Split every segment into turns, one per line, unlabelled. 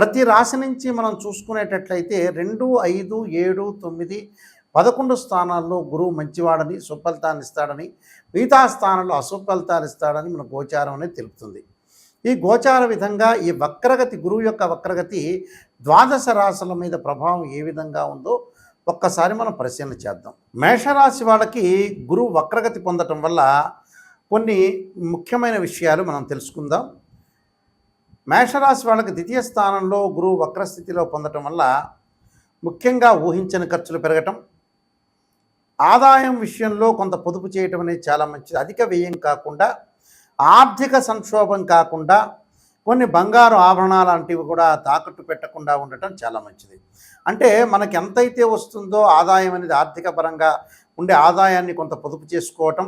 ప్రతి రాశి నుంచి మనం చూసుకునేటట్లయితే రెండు ఐదు ఏడు తొమ్మిది పదకొండు స్థానాల్లో గురువు మంచివాడని సుఫలితాన్ని ఇస్తాడని మిగతా స్థానంలో అసుఫలితాలు ఇస్తాడని మన గోచారం అనేది తెలుపుతుంది. ఈ గోచార విధంగా ఈ వక్రగతి గురువు యొక్క వక్రగతి ద్వాదశ రాశుల మీద ప్రభావం ఏ విధంగా ఉందో ఒక్కసారి మనం పరిశీలన చేద్దాం. మేషరాశి వాళ్ళకి గురువు వక్రగతి పొందటం వల్ల కొన్ని ముఖ్యమైన విషయాలు మనం తెలుసుకుందాం. మేషరాశి వాళ్ళకి ద్వితీయ స్థానంలో గురువు వక్రస్థితిలో పొందటం వల్ల ముఖ్యంగా ఊహించని ఖర్చులు పెరగటం ఆదాయం విషయంలో కొంత పొదుపు చేయటం అనేది చాలా మంచిది. అధిక వ్యయం కాకుండా ఆర్థిక సంక్షోభం కాకుండా కొన్ని బంగారు ఆభరణాలు లాంటివి కూడా తాకట్టు పెట్టకుండా ఉండటం చాలా మంచిది. అంటే మనకి ఎంతైతే వస్తుందో ఆదాయం అనేది ఆర్థిక పరంగా ఉండే ఆదాయాన్ని కొంత పొదుపు చేసుకోవటం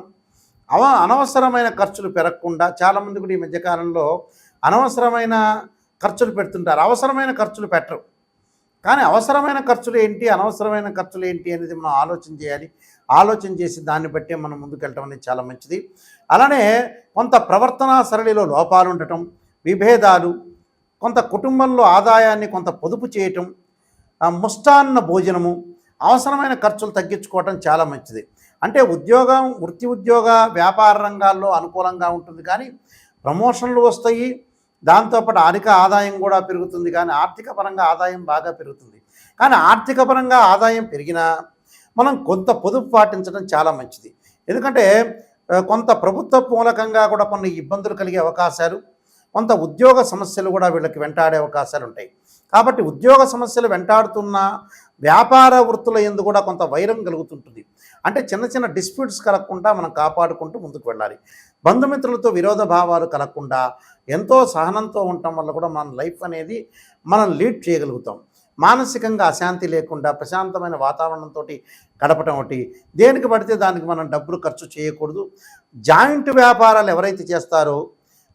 అవ అనవసరమైన ఖర్చులు పెరగకుండా చాలామంది కూడా ఈ మధ్యకాలంలో అనవసరమైన ఖర్చులు పెడుతుంటారు. అవసరమైన ఖర్చులు పెట్టరు. కానీ అవసరమైన ఖర్చులు ఏంటి? అనవసరమైన ఖర్చులు ఏంటి అనేది మనం ఆలోచన చేయాలి. ఆలోచన చేసి దాన్ని బట్టే మనం ముందుకెళ్ళటం అనేది చాలా మంచిది. అలానే కొంత ప్రవర్తనా సరళిలో లోపాలు ఉండటం విభేదాలు కొంత కుటుంబంలో ఆదాయాన్ని కొంత పొదుపు చేయటం ముష్టాన్న భోజనము అవసరమైన ఖర్చులు తగ్గించుకోవటం చాలా మంచిది. అంటే ఉద్యోగం వృత్తి ఉద్యోగ వ్యాపార రంగాల్లో అనుకూలంగా ఉంటుంది కానీ ప్రమోషన్లు వస్తాయి. దాంతోపాటు ఆర్థిక ఆదాయం కూడా పెరుగుతుంది కానీ ఆర్థిక పరంగా ఆదాయం బాగా పెరుగుతుంది. కానీ ఆర్థిక పరంగా ఆదాయం పెరిగినా మనం కొంత పొదుపు పాటించడం చాలా మంచిది. ఎందుకంటే కొంత ప్రభుత్వ మూలకంగా కూడా కొన్ని ఇబ్బందులు కలిగే అవకాశాలు కొంత ఉద్యోగ సమస్యలు కూడా వీళ్ళకి వెంటాడే అవకాశాలు ఉంటాయి. కాబట్టి ఉద్యోగ సమస్యలు వెంటాడుతున్న వ్యాపార వృత్తుల ఎందు కూడా కొంత వైరం కలుగుతుంటుంది. అంటే చిన్న చిన్న డిస్ప్యూట్స్ కలగకుండా మనం కాపాడుకుంటూ ముందుకు వెళ్ళాలి. బంధుమిత్రులతో విరోధ భావాలు కలగకుండా ఎంతో సహనంతో ఉండటం వల్ల కూడా మన లైఫ్ అనేది మనం లీడ్ చేయగలుగుతాం. మానసికంగా అశాంతి లేకుండా ప్రశాంతమైన వాతావరణంతో గడపటం ఒకటి. దేనికి పడితే దానికి మనం డబ్బులు ఖర్చు చేయకూడదు. జాయింట్ వ్యాపారాలు ఎవరైతే చేస్తారో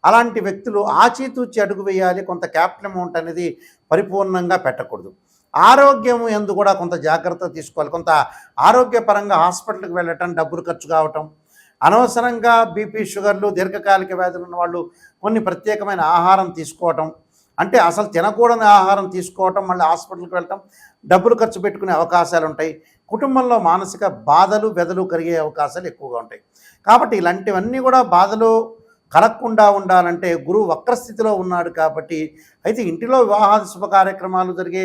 అలాంటి వ్యక్తులు ఆచితూచి అడుగు వేయాలి. కొంత క్యాపిటల్ అమౌంట్ అనేది పరిపూర్ణంగా పెట్టకూడదు. ఆరోగ్యం ఎందు కూడా కొంత జాగ్రత్త తీసుకోవాలి. కొంత ఆరోగ్యపరంగా హాస్పిటల్కి వెళ్ళటం డబ్బులు ఖర్చు కావటం అనవసరంగా బీపీ షుగర్లు దీర్ఘకాలిక వ్యాధులు ఉన్న వాళ్ళు కొన్ని ప్రత్యేకమైన ఆహారం తీసుకోవటం. అంటే అసలు తినకూడని ఆహారం తీసుకోవటం మళ్ళీ హాస్పిటల్కి వెళ్ళటం డబ్బులు ఖర్చు పెట్టుకునే అవకాశాలు ఉంటాయి. కుటుంబంలో మానసిక బాధలు వెదలు కలిగే అవకాశాలు ఎక్కువగా ఉంటాయి. కాబట్టి ఇలాంటివన్నీ కూడా బాధలు కలగకుండా ఉండాలంటే గురువు వక్రస్థితిలో ఉన్నాడు కాబట్టి అయితే ఇంటిలో వివాహాది శుభ కార్యక్రమాలు జరిగే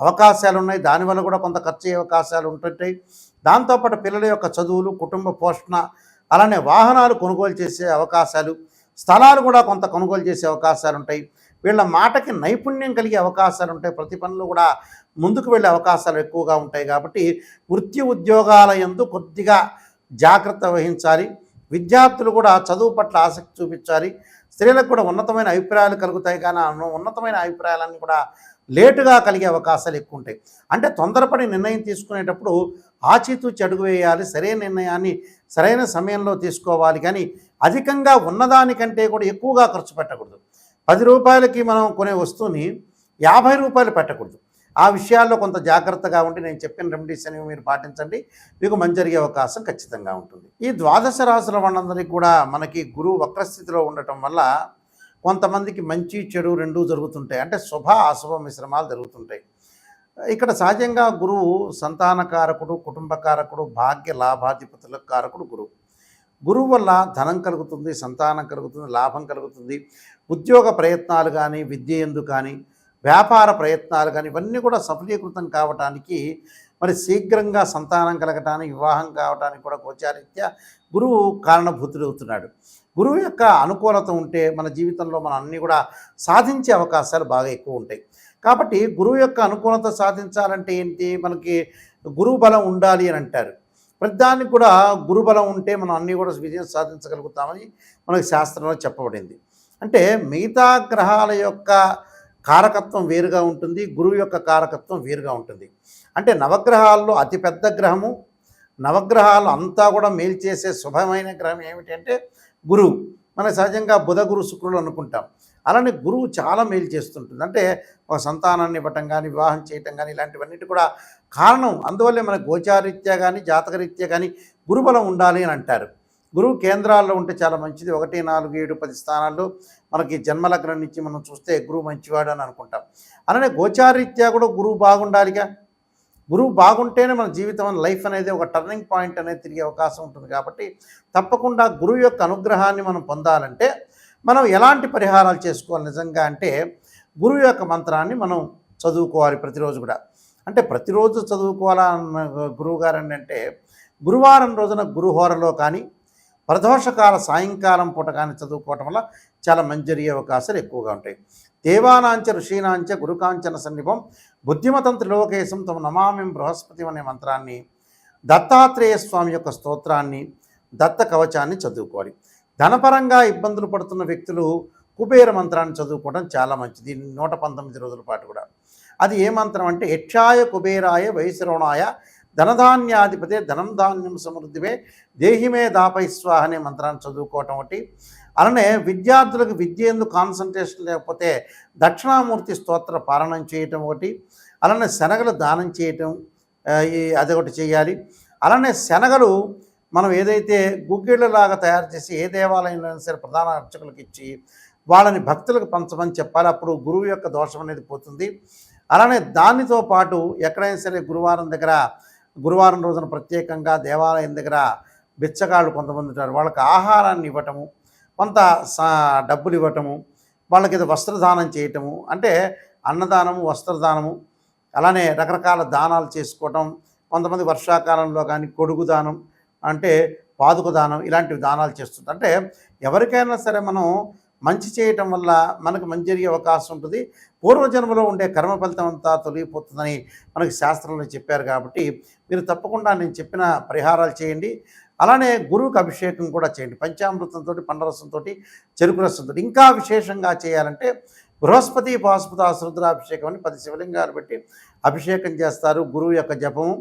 అవకాశాలు ఉన్నాయి దానివల్ల కూడా కొంత ఖర్చు అయ్యే అవకాశాలు ఉంటుంటాయి. దాంతోపాటు పిల్లల యొక్క చదువులు కుటుంబ పోషణ అలానే వాహనాలు కొనుగోలు చేసే అవకాశాలు స్థలాలు కూడా కొంత కొనుగోలు చేసే అవకాశాలు ఉంటాయి. వీళ్ళ మాటకి నైపుణ్యం కలిగే అవకాశాలు ఉంటాయి. ప్రతి పనులు కూడా ముందుకు వెళ్ళే అవకాశాలు ఎక్కువగా ఉంటాయి కాబట్టి వృత్తి ఉద్యోగాల ఎందు కొద్దిగా జాగ్రత్త వహించాలి. విద్యార్థులు కూడా చదువు పట్ల ఆసక్తి చూపించాలి. స్త్రీలకు కూడా ఉన్నతమైన అభిప్రాయాలు కలుగుతాయి. కానీ ఉన్నతమైన అభిప్రాయాలన్నీ కూడా లేటుగా కలిగే అవకాశాలు ఎక్కువ ఉంటాయి. అంటే తొందరపడి నిర్ణయం తీసుకునేటప్పుడు ఆచితూచి అడుగు వేయాలి సరైన నిర్ణయాన్ని సరైన సమయంలో తీసుకోవాలి. కానీ అధికంగా ఉన్నదానికంటే కూడా ఎక్కువగా ఖర్చు పెట్టకూడదు. పది రూపాయలకి మనం కొనే వస్తువుని యాభై రూపాయలు పెట్టకూడదు. ఆ విషయాల్లో కొంత జాగ్రత్తగా ఉండి నేను చెప్పిన రెమెడీస్ అనేవి మీరు పాటించండి. మీకు మంచి జరిగే అవకాశం ఖచ్చితంగా ఉంటుంది. ఈ ద్వాదశ రాశుల వాళ్ళందరికీ కూడా మనకి గురువు వక్రస్థితిలో ఉండటం వల్ల కొంతమందికి మంచి చెడు రెండూ జరుగుతుంటాయి. అంటే శుభ అశుభ మిశ్రమాలు జరుగుతుంటాయి. ఇక్కడ సహజంగా గురువు సంతానకారకుడు కుటుంబకారకుడు భాగ్య లాభాధిపతుల కారకుడు గురువు. గురువు వల్ల ధనం కలుగుతుంది సంతానం కలుగుతుంది లాభం కలుగుతుంది. ఉద్యోగ ప్రయత్నాలు కానీ విద్య ఎందు కానీ వ్యాపార ప్రయత్నాలు కానీ ఇవన్నీ కూడా సఫలీకృతం కావటానికి మరి శీఘ్రంగా సంతానం కలగటానికి వివాహం కావటానికి కూడా గోచారీత్యా గురువు కారణభూతుడవుతున్నాడు. గురువు యొక్క అనుకూలత ఉంటే మన జీవితంలో మనం అన్నీ కూడా సాధించే అవకాశాలు బాగా ఎక్కువ ఉంటాయి. కాబట్టి గురువు యొక్క అనుకూలత సాధించాలంటే ఏంటి? మనకి గురువు బలం ఉండాలి అని అంటారు. ప్రతిదానికి కూడా గురుబలం ఉంటే మనం అన్నీ కూడా విజయం సాధించగలుగుతామని మనకి శాస్త్రంలో చెప్పబడింది. అంటే మిగతా గ్రహాల యొక్క కారకత్వం వేరుగా ఉంటుంది గురువు యొక్క కారకత్వం వేరుగా ఉంటుంది. అంటే నవగ్రహాల్లో అతిపెద్ద గ్రహము నవగ్రహాలు అంతా కూడా మేలు చేసే శుభమైన గ్రహం ఏమిటంటే గురువు. మన సహజంగా బుధ గురు శుక్రులు అనుకుంటాం. అలానే గురువు చాలా మేలు చేస్తుంటుంది. అంటే ఒక సంతానాన్ని ఇవ్వటం కానీ వివాహం చేయటం కానీ ఇలాంటివన్నిటి కూడా కారణం. అందువల్లే మన గోచారీత్యా కానీ జాతకరీత్యా కానీ గురుబలం ఉండాలి అని అంటారు. గురువు కేంద్రాల్లో ఉంటే చాలా మంచిది. ఒకటి నాలుగు ఏడు పది స్థానాల్లో మనకి జన్మలగ్నం నుంచి మనం చూస్తే గురువు మంచివాడు అని అనుకుంటాం. అలానే గోచారీత్యా కూడా గురువు బాగుండాలిగా. గురువు బాగుంటేనే మన జీవితం లైఫ్ అనేది ఒక టర్నింగ్ పాయింట్ అనేది తిరిగే అవకాశం ఉంటుంది కాబట్టి తప్పకుండా గురువు యొక్క అనుగ్రహాన్ని మనం పొందాలంటే మనం ఎలాంటి పరిహారాలు చేసుకోవాలి నిజంగా అంటే గురువు యొక్క మంత్రాన్ని మనం చదువుకోవాలి ప్రతిరోజు కూడా. అంటే ప్రతిరోజు చదువుకోవాలా అన్న గురువు గారు అంటే గురువారం రోజున గురుహోరలో కానీ ప్రదోషకాల సాయంకాలం పూట కానీ చదువుకోవటం వల్ల చాలా మంచి జరిగే అవకాశాలు ఎక్కువగా ఉంటాయి. దేవానాంచ ఋషీనాంచ గురుకాంచన సన్నిపం బుద్ధిమతం త్రిలోకేశం తమ నమామిం బృహస్పతి అనే మంత్రాన్ని దత్తాత్రేయ స్వామి యొక్క స్తోత్రాన్ని దత్త కవచాన్ని చదువుకోవాలి. ధనపరంగా ఇబ్బందులు పడుతున్న వ్యక్తులు కుబేర మంత్రాన్ని చదువుకోవడం చాలా మంచిది. నూట పంతొమ్మిది రోజుల పాటు కూడా. అది ఏ మంత్రం అంటే యక్షాయ కుబేరాయ వైశ్రవణాయ ధనధాన్యాధిపతే ధనం ధాన్యం సమృద్ధివే దేహిమే దాపై స్వాహ అనే మంత్రాన్ని చదువుకోవటం ఒకటి. అలానే విద్యార్థులకు విద్య ఎందుకు కాన్సన్ట్రేషన్ లేకపోతే దక్షిణామూర్తి స్తోత్ర పాలనం చేయటం ఒకటి. అలానే శనగలు దానం చేయటం అదొకటి చేయాలి. అలానే శనగలు మనం ఏదైతే గుగ్గిళ్ళలాగా తయారు చేసి ఏ దేవాలయంలో అయినా సరే ప్రధాన అర్చకులకు ఇచ్చి వాళ్ళని భక్తులకు పంచమని చెప్పాలి. అప్పుడు గురువు యొక్క దోషం అనేది పోతుంది. అలానే దానితో పాటు ఎక్కడైనా సరే గురువారం దగ్గర గురువారం రోజున ప్రత్యేకంగా దేవాలయం దగ్గర బిచ్చగాళ్ళు కొంతమంది ఉంటారు. వాళ్ళకి ఆహారాన్ని ఇవ్వటము కొంత సా- డబ్బులు ఇవ్వటము వాళ్ళకి ఏదో వస్త్రదానం చేయటము అంటే అన్నదానము వస్త్రదానము అలానే రకరకాల దానాలు చేసుకోవటం కొంతమంది వర్షాకాలంలో కానీ కొడుగు దానం అంటే పాదుక దానం ఇలాంటివి దానాలు చేస్తుంటారు. అంటే ఎవరికైనా సరే మనం మంచి చేయటం వల్ల మనకు మంచి జరిగే అవకాశం ఉంటుంది. పూర్వజన్మలో ఉండే కర్మ ఫలితం అంతా తొలగిపోతుందని మనకు శాస్త్రంలో చెప్పారు కాబట్టి మీరు తప్పకుండా నేను చెప్పిన పరిహారాలు చేయండి. అలానే గురువుకి అభిషేకం కూడా చేయండి. పంచామృతంతో పండరసంతో చెరుకు రసంతో ఇంకా విశేషంగా చేయాలంటే బృహస్పతి పాశుపత ఆశ్రుద్రాభిషేకం అని పది శివలింగాలు పెట్టి అభిషేకం చేస్తారు గురువు యొక్క జపము.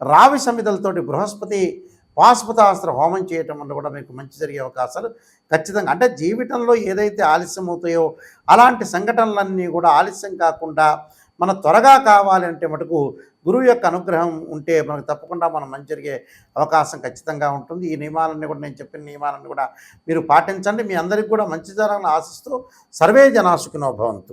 రావి సమిదలతోటి బృహస్పతి పాశుపతాస్త్ర హోమం చేయటం వల్ల కూడా మీకు మంచి జరిగే అవకాశాలు ఖచ్చితంగా. అంటే జీవితంలో ఏదైతే ఆలస్యం అవుతాయో అలాంటి సంఘటనలన్నీ కూడా ఆలస్యం కాకుండా మన త్వరగా కావాలంటే మటుకు గురువు యొక్క అనుగ్రహం ఉంటే మనకు తప్పకుండా మనం మంచి జరిగే అవకాశం ఖచ్చితంగా ఉంటుంది. ఈ నియమాలన్నీ కూడా నేను చెప్పిన నియమాలన్నీ కూడా మీరు పాటించండి. మీ అందరికీ కూడా మంచి జరగాలని ఆశిస్తూ సర్వే జనాసుకునో భవంతు.